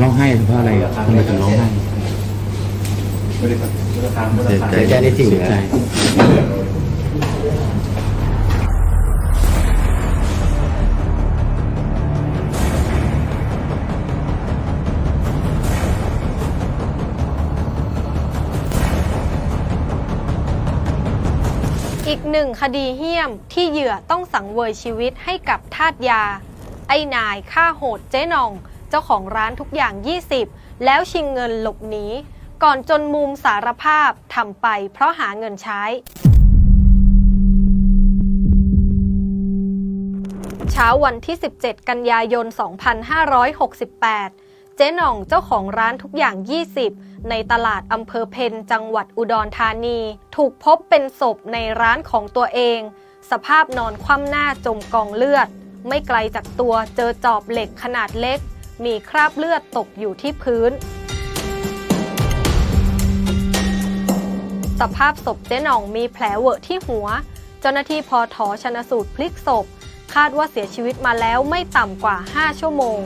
ร้องไห้เพราะอะไรทำไมถึงร้องไห้เสียใจเสีใจในสิ่งเสียใจอีกหนึ่งคดีเหี้ยมที่เหยื่อต้องสังเวยชีวิตให้กับทาสยา ไอ้นายฆ่าโหดเจ๊นอง เจ้าของร้านทุกอย่าง 20 แล้วชิงเงินหลบหนีก่อนจนมุมสารภาพทำไปเพราะหาเงินใช้ เช้าวันที่ 17 กันยายน 2568 เจ๊หน่องเจ้าของร้านทุกอย่าง 20 ในตลาดอำเภอเพนจังหวัดอุดรธานี ถูกพบเป็นศพในร้านของตัวเอง สภาพนอนคว่ำหน้าจมกองเลือด ไม่ไกลจากตัวเจอจอบเหล็กขนาดเล็ก มีคราบเลือดตกอยู่ที่พื้น สภาพศพเจ๊หน่องมีแผลเวอะที่หัว เจ้าหน้าที่พอถอชนสูตรพลิกศพ คาดว่าเสียชีวิตมาแล้วไม่ต่ำกว่า 5 ชั่วโมง